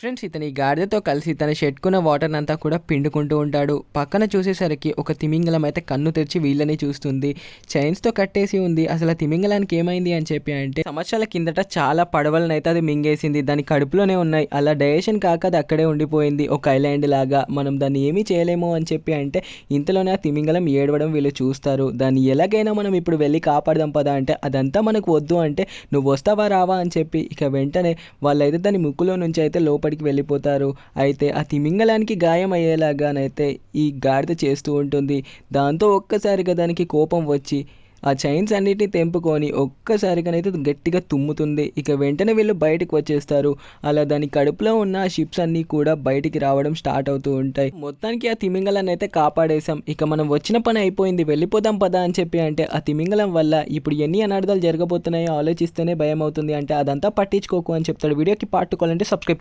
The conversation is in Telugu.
ఫ్రెండ్స్ ఇతని గాడిదతో కలిసి తన షెట్టుకున్న వాటర్ అంతా కూడా పిండుకుంటూ ఉంటాడు. పక్కన చూసేసరికి ఒక తిమింగలం అయితే కన్ను తెరిచి వీళ్ళని చూస్తుంది. చైన్స్తో కట్టేసి ఉంది. అసలు ఆ తిమింగలానికి ఏమైంది అని చెప్పి అంటే సంవత్సరాల కిందట చాలా పడవలను అయితే అది మింగేసింది. దాని కడుపులోనే ఉన్నాయి. అలా డైజెషన్ కాక అది అక్కడే ఉండిపోయింది. ఒక ఐలాండ్ లాగా మనం దాన్ని ఏమీ చేయలేము అని చెప్పి అంటే ఇంతలోనే ఆ తిమింగలం ఏడవడం వీళ్ళు చూస్తారు. దాన్ని ఎలాగైనా మనం ఇప్పుడు వెళ్ళి కాపాడదాం పదా అంటే అదంతా మనకు వద్దు అంటే నువ్వు వస్తావా రావా అని చెప్పి ఇక వెంటనే వాళ్ళైతే దాని ముక్కులో నుంచి అయితే లోపల లోపలికి వెళ్ళిపోతారు. అయితే ఆ తిమింగలానికి గాయం అయ్యేలాగానైతే ఈ గాడిద చేస్తూ ఉంటుంది. దాంతో ఒక్కసారిగా దానికి కోపం వచ్చి ఆ చైన్స్ అన్నిటిని తెంపుకొని ఒక్కసారిగానైతే గట్టిగా తుమ్ముతుంది. ఇక వెంటనే వీళ్ళు బయటకు వచ్చేస్తారు. అలా దాని కడుపులో ఉన్న ఆ షిప్స్ అన్నీ కూడా బయటికి రావడం స్టార్ట్ అవుతూ ఉంటాయి. మొత్తానికి ఆ తిమింగలాన్ని అయితే కాపాడేశాం. ఇక మనం వచ్చిన పని అయిపోయింది. వెళ్ళిపోదాం పదా అని చెప్పి అంటే ఆ తిమింగలం వల్ల ఇప్పుడు ఎన్ని అనార్థాలు జరగబోతున్నాయో ఆలోచిస్తేనే భయం అవుతుంది అంటే అదంతా పట్టించుకోకు అని చెప్తాడు. వీడియోకి పాటుకోవాలంటే సబ్స్క్రైబ్